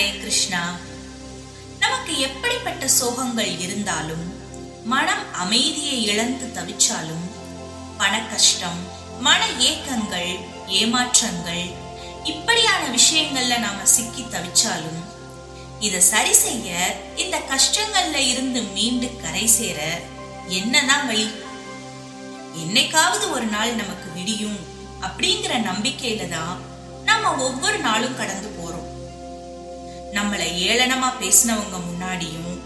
ஹரே கிருஷ்ணா. நமக்கு எப்படிப்பட்ட சோகங்கள் இருந்தாலும் மனம் அமைதியை இழந்து தவிச்சாலும் பண கஷ்டம் மன ஏக்கங்கள் ஏமாற்றங்கள் இப்படியான விஷயங்கள்ல நாம சிக்கி தவிச்சாலும் இத சரி செய்ய இந்த கஷ்டங்கள்ல இருந்து மீண்டு கரை சேர என்னதான் வழி? என்னைக்காவது ஒரு நாள் நமக்கு விடியும் அப்படிங்கிற நம்பிக்கையில தான் நம்ம ஒவ்வொரு நாளும் கடந்து நம்மளை ஏளனமா பேசினவங்க முன்னாடியும்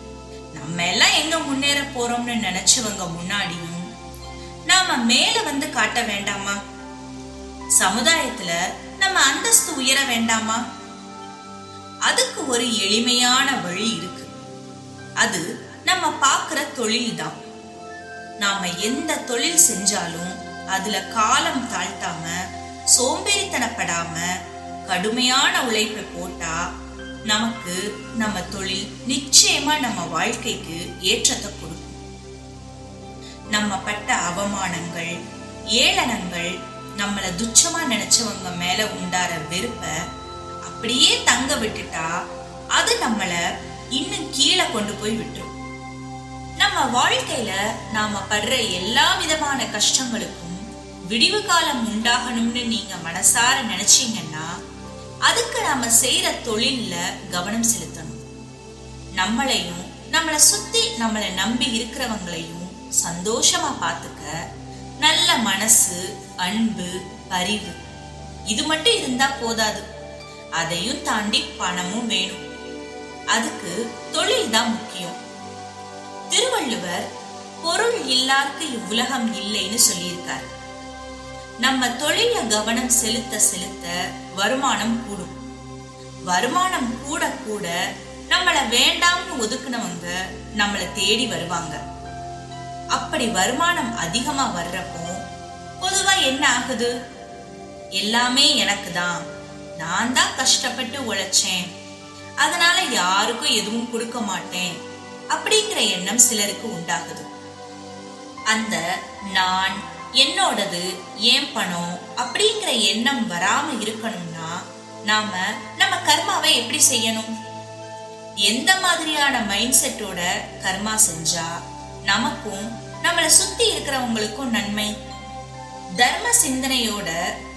நம்ம எல்லாம் எங்க முன்னேற போறோம்னு நினைச்சவங்க முன்னாடியும் நாம மேல வந்து காட்ட வேண்டாமா? சமுதாயத்துல நம்ம அந்தஸ்து உயர வேண்டாமா? அதுக்கு ஒரு எளிமையான வழி இருக்கு. அது நம்ம பார்க்கிற தொழில் தான். நாம எந்த தொழில் செஞ்சாலும் அதுல காலம் தாழ்த்தாம சோம்பேறித்தனப்படாம கடுமையான உழைப்பை போட்டா நமக்கு நம்ம தொழில் நிச்சயமா நம்ம வாழ்க்கைக்கு ஏற்றத்தை கொடுக்கும். நம்ம பட்ட அவமானங்கள் ஏளனங்கள் நம்மள துச்சமா நினைச்சவங்க மேல உண்டார வெறுப்ப அப்படியே தங்க விட்டுட்டா அது நம்மள இன்னும் கீழே கொண்டு போய் விட்டுரும். நம்ம வாழ்க்கையில நாம படுற எல்லா விதமான கஷ்டங்களுக்கும் விடிவு காலம் உண்டாகணும்னு நீங்க மனசார நினைச்சீங்கன்னா அதுக்கு நாம செய்யற தொழில்ல கவனம் செலுத்தணும். நம்மளையும் நம்மளை சுத்தி நம்மளை நம்பி இருக்கிறவங்களையும் சந்தோஷமா பார்த்துக்க நல்ல மனசு அன்பு பரிவு இது மட்டும் இருந்தா போதாது. அதையும் தாண்டி பணமும் வேணும். அதுக்கு தொழில் தான் முக்கியம். திருவள்ளுவர் பொருள் இல்லாருக்கு இவ்வுலகம் இல்லைன்னு சொல்லியிருக்கார். நம்ம தொழில கவனம் செலுத்த செலுத்த வருமானம் கூடும். வருமானம் கூட கூட நம்மள வேண்டாம்னு ஒதுக்குனவங்க நம்மள தேடி வருவாங்க. அப்படி வருமானம் அதிகமா வர்றப்போ பொதுவா என்ன ஆகுது? எல்லாமே எனக்கு தான். நான் தான் கஷ்டப்பட்டு உழைச்சேன். அதனால யாருக்கும் எதுவும் கொடுக்க மாட்டேன். அப்படிங்கிற எண்ணம் சிலருக்கு உண்டாகுது. அந்த நான் என்னோடது ஏன் பணம் அப்படிங்கிற எண்ணம் வராம இருக்கணும்னா நாம நம்ம கர்மாவை எப்படி செய்யணும்? எந்த மாதிரியான மைண்ட் செட்டோட கர்மா செஞ்சா நமக்கும் நம்மளை சுத்தி இருக்கிறவங்களுக்கும் நன்மை? தர்ம சிந்தனையோட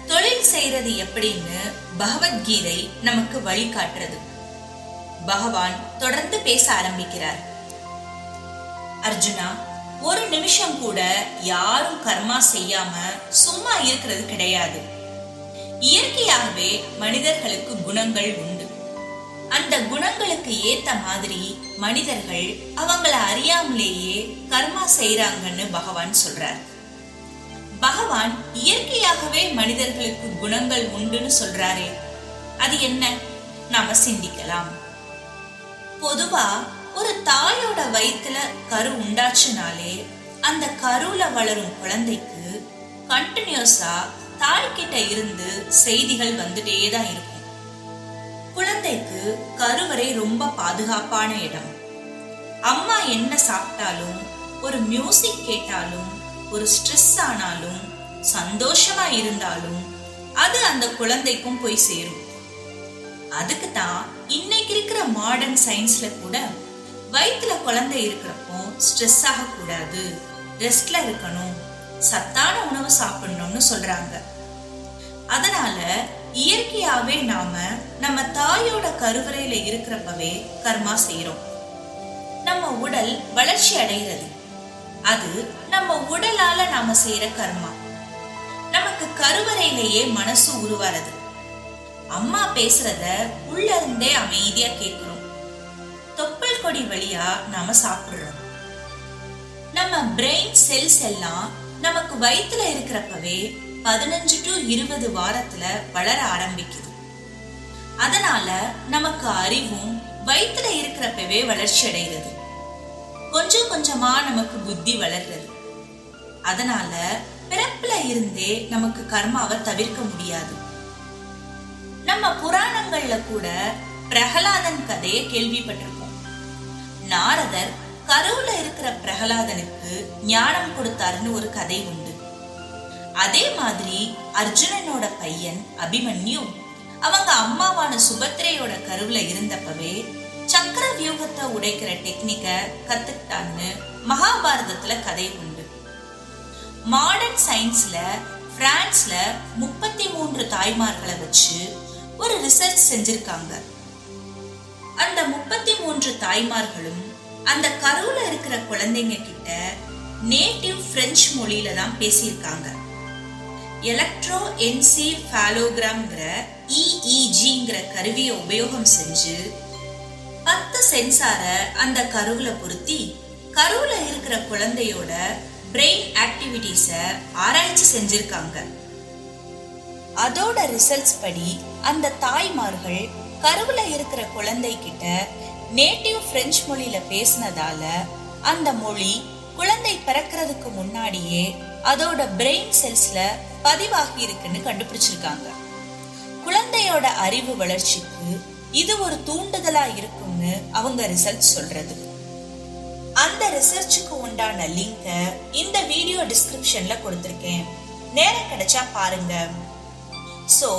தொழில் செய்யறது எப்படின்னு பகவத்கீதை நமக்கு வழிகாட்டுறது. பகவான் தொடர்ந்து பேச ஆரம்பிக்கிறார். அர்ஜுனா ஒரு நிமிஷம் கூட யாரும் கர்மா செய்யாம சும்மா இருக்கிறது கிடையாது. இயற்கையாகவே மனிதர்களுக்கு குணங்கள் உண்டு. அந்த குணங்களுக்கு ஏத்த மாதிரி மனிதர்கள் அவங்கள அறியாமலேயே கர்மா செய்யறாங்கன்னு பகவான் சொல்றார். பகவான் இயற்கையாகவே மனிதர்களுக்கு குணங்கள் உண்டுன்னு சொல்றாரே. அது என்ன? நாம சிந்திக்கலாம். பொதுவா ஒரு தாயோட வயித்துல கரு உண்டாச்சுனாலே அந்த கருவுல வளரும் குழந்தைக்கு கண்டினியூஸா தாய்கிட்ட இருந்து செய்திகள் வந்துட்டே தான் இருக்கும். குழந்தைக்கு கருவறை ரொம்ப பாதுகாப்பான இடம். அம்மா என்ன சாப்பிட்டாலும் ஒரு மியூசிக் கேட்டாலும் ஒரு ஸ்ட்ரெஸ் ஆனாலும் சந்தோஷமா இருந்தாலும் அது அந்த குழந்தைக்கும் போய் சேரும். அதுக்கு தான் இன்னைக்கு இருக்கிற மாடர்ன் சயின்ஸ்ல கூட வயிற்றுல குழந்தை இருக்கிறப்போ ஸ்ட்ரெஸ் ஆகக்கூடாது. ரெஸ்ட்ல இருக்கணும். சத்தான உணவு சாப்பிடணும்னு சொல்றாங்க. அதனால இயற்கையாவே நாம நம்ம தாயோட கருவறையில இருக்கிறப்பவே கர்மா செய்யறோம் நம்ம உடல் வளர்ச்சி அடைகிறது. அது நம்ம உடலால நாம செய்யற கர்மா. நமக்கு கருவறையிலேயே மனசு உருவாறது. அம்மா பேசுறத உள்ள இருந்தே அமைதியா கேட்கிறோம் தொப்புள் வழியா நாம சாப்பிடுறோம். நம்ம பிரெயின் செல்ஸ் எல்லாம் நமக்கு வயிற்றுல இருக்கிறப்பவே பதினஞ்சு டு இருபது வாரத்துல வளர ஆரம்பிக்குது. அதனால நமக்கு அறிவும் வயிற்றுல இருக்கிறப்பவே வளர்ச்சி அடைகிறது. கொஞ்சம் கொஞ்சமா நமக்கு புத்தி வளர்றது அதனால பிறப்புல இருந்தே நமக்கு கர்மாவை தவிர்க்க முடியாது. நம்ம புராணங்கள்ல கூட பிரகலாதன் கதையை கேள்விப்பட்டிருக்கோம். நாரதர் கருவுல இருக்கிற பிரகலாதனுக்கு ஞானம் கொடுத்தாருன்னு ஒரு கதை உண்டு. அதே மாதிரி அர்ஜுனனோட பையன் அபிமன்யு அவங்க அம்மாவான சுபத்ரையோட கருவுல இருந்தப்பவே சக்கர வியூகத்தை உடைக்கிற டெக்னிக்க கத்துக்கிட்டான்னு மகாபாரதத்துல கதை உண்டு. மாடர்ன் சயின்ஸ்ல பிரான்ஸ்ல முப்பத்தி மூன்று தாய்மார்களை வச்சு ஒரு ரிசர்ச் செஞ்சிருக்காங்க. அந்த முப்பத்தி மூன்று தாய்மார்களும் அந்த கருவுல இருக்கிற குழந்தைங்க கிட்ட நேட்டிவ் பிரெஞ்சு மொழியில தான் பேசியிருக்காங்க. எலக்ட்ரோ என்சிஃபாலோகிராம்ங்கிற இஇஜிங்கிற கருவியை உபயோகம் செஞ்சு பத்து சென்சாரை அந்த கருவுல பொருத்தி கருவுல இருக்கிற குழந்தையோட பிரெயின் ஆக்டிவிட்டிஸ ஆராய்ச்சி செஞ்சிருக்காங்க. அதோட ரிசல்ட்ஸ் படி அந்த தாய்மார்கள் கருவுல இருக்கிற குழந்தை கிட்ட நேட்டிவ் பிரெஞ்சு மொழியில பேசினதால அந்த மொழி குழந்தை பிறக்கிறதுக்கு முன்னாடியே அதோட பிரெயின் செல்ஸ்ல பதிவாகி இருக்குன்னு கண்டுபிடிச்சிருக்காங்க. குழந்தையோட அறிவு வளர்ச்சிக்கு இது ஒரு தூண்டுதலா இருக்கும்னு அவங்க ரிசல்ட் சொல்றது. அந்த ரிசர்ச்சுக்கு உண்டான லிங்க இந்த வீடியோ டிஸ்கிரிப்ஷன்ல கொடுத்திருக்கேன். நேரம் கிடைச்சா பாருங்க. சோ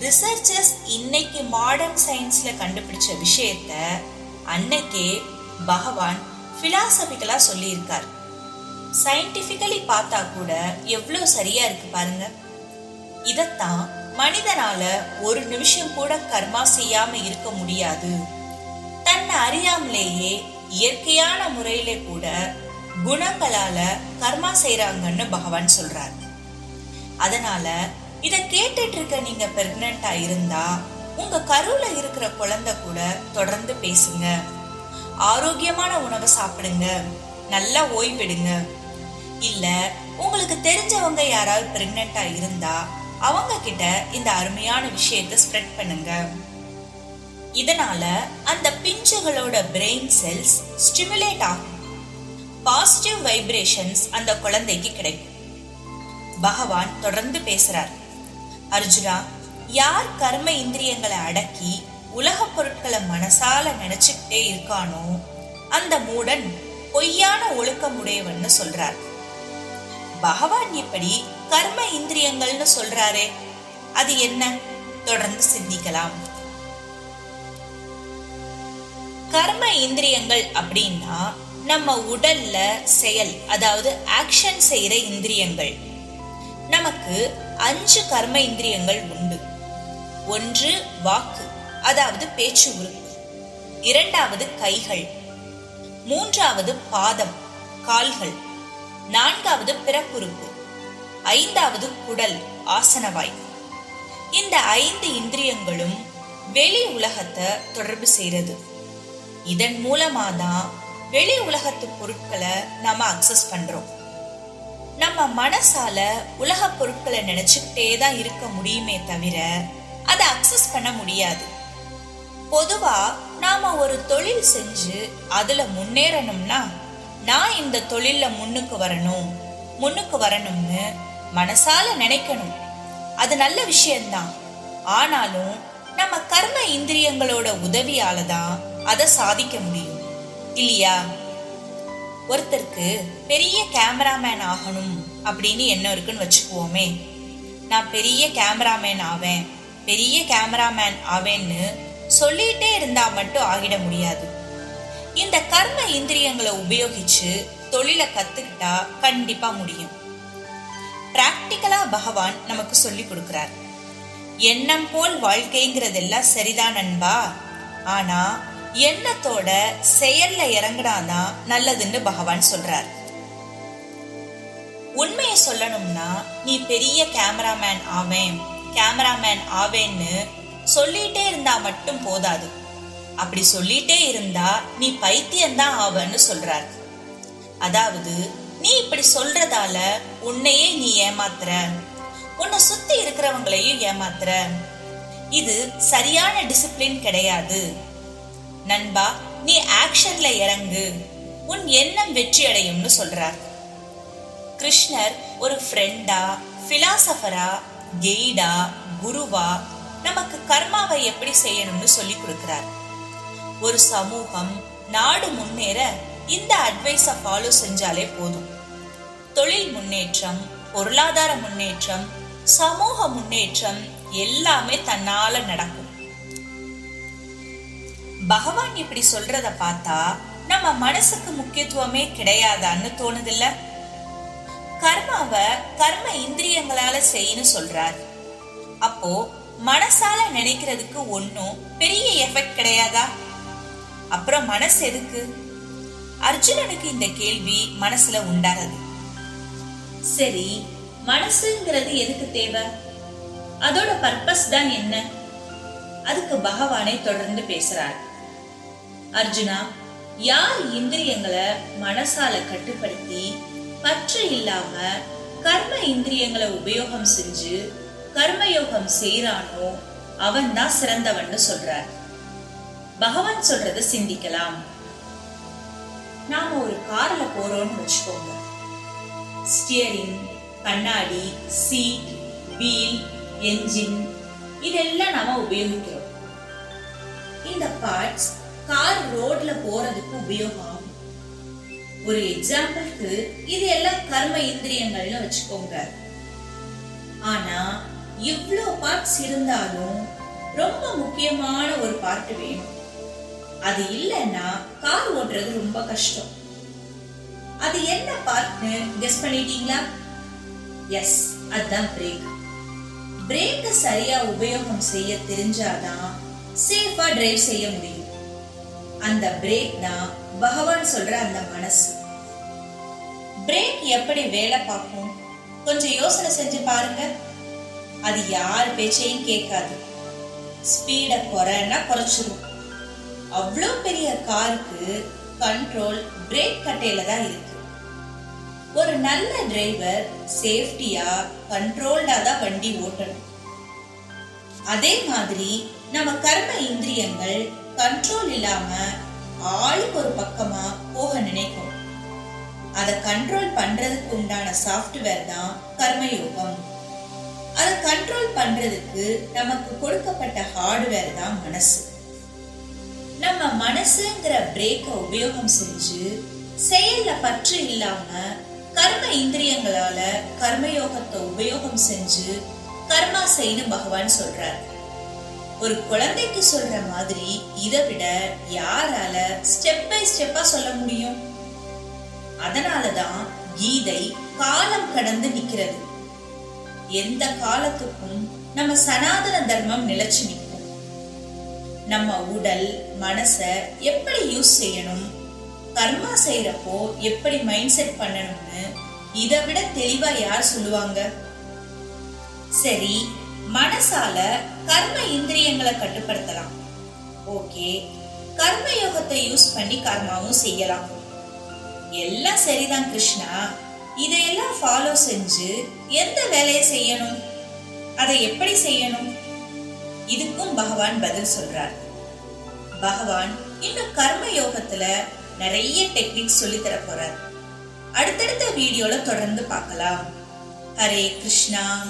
ரிசர்ச்சர்ஸ் இன்னைக்கு மாடர்ன் சயின்ஸ்ல கண்டுபிடிச்ச விஷயத்த அன்னைக்கே பகவான் பிலாசபிக்கலா சொல்லியிருக்கார். சயின்டிபிக்கலி பார்த்தா கூட எவ்வளவு சரியா இருக்கு பாருங்க. இதத்தான் மனிதனால ஒரு நிமிஷம் கூட கர்மா செய்யாம இருக்க முடியாது. தன்னை அறியாமலேயே இயற்கையான முறையில கூட குணங்களால கர்மா செய்யறாங்கன்னு பகவான் சொல்றார். அதனால இத கேட்டுட்டு இருக்க நீங்க பிரெக்னண்டா இருந்தா உங்க கருவுல இருக்கிற குழந்தை கூட தொடர்ந்து பேசுங்க. ஆரோக்கியமான உணவை சாப்பிடுங்க. நல்லா ஓய்வெடுங்க. இல்ல உங்களுக்கு தெரிஞ்சவங்க யாராவது பிரெக்னண்டா இருந்தா அவங்க கிட்ட இந்த அருமையான விஷயத்தை ஸ்ப்ரெட் பண்ணுங்க. இதனால அந்த பிஞ்சுகளோட பிரெயின் செல்ஸ் ஸ்டிமுலேட் ஆகும். பாசிட்டிவ் வைப்ரேஷன்ஸ் அந்த குழந்தைக்கு கிடைக்கும். பகவான் தொடர்ந்து பேசுறார். அர்ஜுனா யார் கர்ம இந்திரியங்களை அடக்கி உலக பொருட்களை மனசால நினைச்சுக்கிட்டே இருக்கானோ அந்த மூடன் பொய்யான ஒழுக்கமுடையவன்னு சொல்றார். பகவான் இப்படி கர்ம இந்திரியங்கள்னு சொல்றாரே அது என்ன? தொடர்ந்து சிந்திக்கலாம். கர்ம இந்திரியங்கள் அப்படின்னா நம்ம உடல்ல செயல் அதாவது ஆக்ஷன் செய்யற இந்திரியங்கள். நமக்கு அஞ்சு கர்ம இந்திரியங்கள் உண்டு. ஒன்று வாக்கு அதாவது பேச்சு உருக்கு இரண்டாவது கைகள். மூன்றாவது பாதம் கால்கள். நான்காவது பிறப்புறுப்பு. ஐந்தாவது குடல் ஆசனவாய். இந்த ஐந்து இந்திரியங்களும் வெளி உலகத்தை தொடர்பு செய்யறது இதன் மூலமாக தான் வெளி உலகத்து பொருட்களை நாம அக்சஸ் பண்றோம். நம்ம மனசால உலக பொருட்களை நினைச்சுக்கிட்டே தான் இருக்க முடியுமே தவிர அதை அக்சஸ் பண்ண முடியாது. பொதுவா நாம ஒரு தொழில் செஞ்சு அதுல முன்னேறணும்னா நான் இந்த தொழில்ல முன்னுக்கு வரணும் முன்னுக்கு வரணும்னு மனசால நினைக்கணும். அது நல்ல விஷயம்தான். ஆனாலும் நம்ம கர்ம இந்திரியங்களோட உதவியால தான் அதை சாதிக்க முடியும். இல்லையா? ஒருத்தருக்கு பெரிய கேமராமேன் ஆகணும். அப்படின்னு என்ன இருக்குன்னு வச்சுக்குவோமே. நான் பெரிய கேமராமேன் ஆவேன். பெரிய கேமராமேன் ஆவேன்னு சொல்லிட்டே இருந்தா மட்டும் ஆகிட முடியாது. இந்த கர்ம இந்திரியங்களை உபயோகிச்சு தொழிலை கத்துக்கிட்டா கண்டிப்பா முடியும். பிராக்டிக்கலா பகவான் நமக்கு சொல்லி கொடுக்கிறார். எண்ணம் போல் வாழ்க்கைங்கிறதெல்லாம் சரிதான் நண்பா. ஆனா எண்ணத்தோட செயல்ல இறங்குனாதான் நல்லதுன்னு பகவான் சொல்றார். உண்மையை சொல்லணும்னா நீ பெரிய கேமராமேன் ஆவேன். கேமராமேன் ஆவேன்னு சொல்லிட்டே இருந்தா மட்டும் போதாது. அப்படி சொல்லிட்டே இருந்தா நீ பைத்தியம்தான் ஆவன்னு சொல்றார். அதாவது நீ இப்படி சொல்றதால உன்னையே நீ ஏமாத்துற. உன்னை சுத்தி இருக்கிறவங்களையும் ஏமாத்துற. இது சரியான டிசிப்ளின் கிடையாது. நண்பா நீ ஆக்ஷன்ல இறங்கு. உன் எண்ணம் வெற்றி அடையும்னு சொல்றார். கிருஷ்ணர் ஒரு ஃப்ரெண்டா பிலாசபரா கெய்டா குருவா நமக்கு கர்மாவை எப்படி செய்யணும்னு சொல்லி கொடுக்கிறார். ஒரு சமூகம் நாடு முன்னேற இந்த அட்வைஸை ஃபாலோ செஞ்சாலே போதும். தொழில் முன்னேற்றம் பொருளாதார முன்னேற்றம் சமூக முன்னேற்றம் எல்லாமே தன்னால நடக்கும். பகவான் இப்படி சொல்றத பார்த்தா நம்ம மனசுக்கு முக்கியத்துவமே கிடையாதான்னு தோணுதில்ல? கர்மாவ கர்ம இந்திரியங்களால செய்யணும் சொல்றார். அப்போ மனசால நினைக்கிறதுக்கு ஒன்னும் பெரிய எஃபெக்ட் கிடையாதா? அப்புறம் மனசு எதுக்கு? அர்ஜுனனுக்கு இந்த கேள்வி மனசுல உண்டாகுது சரி மனசுங்கிறது எதுக்கு தேவை? அதோட பர்பஸ் தான் என்ன? அதுக்கு பகவானை தொடர்ந்து பேசுறார். அர்ஜுனா யார் இந்திரியங்களை மனசால கட்டுப்படுத்தி பற்று இல்லாம கர்ம இந்திரியங்களை உபயோகம் செஞ்சு கர்மயோகம் செய்யறானோ அவன் தான் சிறந்தவன்னு சொல்றார். பகவான் சொல்றத சிந்திக்கலாம். நாம ஒரு கார்ல போறோம்னு வச்சுக்கோங்க. ஸ்டியரிங் கண்ணாடி சீட் வீல் என்ஜின் இதெல்லாம் நாம உபயோகிக்கிறோம். இந்த பார்ட்ஸ் கார் ரோட்ல போறதுக்கு உபயோகம் ஒரு எக்ஸாம்பிளுக்கு இது எல்லாம் கர்ம இந்திரியங்கள்னு வச்சுக்கோங்க. ஆனா இவ்வளோ பார்ட்ஸ் இருந்தாலும் ரொம்ப முக்கியமான ஒரு பார்ட் வேணும். அது இல்லைன்னா கார் ஓட்டுறது ரொம்ப கஷ்டம். அது என்ன பார்ட்னு கெஸ் பண்ணிட்டீங்களா? எஸ் அதுதான் பிரேக் பிரேக்கை சரியா உபயோகம் செய்ய தெரிஞ்சாதான் சேஃபா டிரைவ் செய்ய முடியும். அந்த பிரேக் தான் பகவான் சொல்ற அந்த மனசு. பிரேக் எப்படி வேலை பார்க்கும்? கொஞ்சம் யோசனை செஞ்சு பாருங்க. அது யார் பேச்சையும் கேட்காது. ஸ்பீட குறைன்னா குறைச்சிரும். அவ்வளோ பெரிய காருக்கு கண்ட்ரோல் பிரேக் கட்டையில தான் இருக்கு. ஒரு நல்ல டிரைவர் சேஃப்டியா கண்ட்ரோல்டா தான் வண்டி ஓட்டணும். அதே மாதிரி நம்ம கர்ம இந்திரியங்கள் கண்ட்ரோல் இல்லாம ஆளுக்கு ஒரு பக்கமா போக நினைக்கும். அதை கண்ட்ரோல் பண்றதுக்கு உண்டான சாஃப்ட்வேர் தான் கர்மயோகம். அதை கண்ட்ரோல் பண்றதுக்கு நமக்கு கொடுக்கப்பட்ட ஹார்ட்வேர் தான் மனசு. நம்ம மனசுங்கிற பிரேக்கை உபயோகம் செஞ்சு செயல்ல பற்று இல்லாம கர்ம இந்திரியங்களால கர்மயோகத்தை உபயோகம் செஞ்சு கர்மா செய்யணும் பகவான் சொல்றாரு. ஒரு குழந்தைக்கு சொல்ற மாதிரி இதை விட யாரால ஸ்டெப் பை ஸ்டெப்பா சொல்ல முடியும்? அதனாலதான் கீதை காலம் கடந்து நிக்கிறது எந்த காலத்துக்கும் நம்ம சனாதன தர்மம் நிலைச்சு நிற்கும். நம்ம உடல் மனச எப்படி யூஸ் செய்யணும்? கர்மா செய்யறப்போ எப்படி மைண்ட் செட் பண்ணணும்னு இதை விட தெளிவா யார் சொல்லுவாங்க? சரி மனசால கர்ம இந்திரியங்களை கட்டுப்படுத்தலாம். ஓகே. கர்ம யோகத்தை யூஸ் பண்ணி கர்மாவும் செய்யலாம். எல்லாம் சரிதான் கிருஷ்ணா. இதையெல்லாம் ஃபாலோ செஞ்சு எந்த வேலையை செய்யணும்? அதை எப்படி செய்யணும்? இதுக்கும் பகவான் பதில் சொல்றார். பகவான் இன்னும் கர்ம யோகத்துல நிறைய டெக்னிக்ஸ் சொல்லி தர போறார். அடுத்தடுத்த வீடியோல தொடர்ந்து பார்க்கலாம். ஹரே கிருஷ்ணா.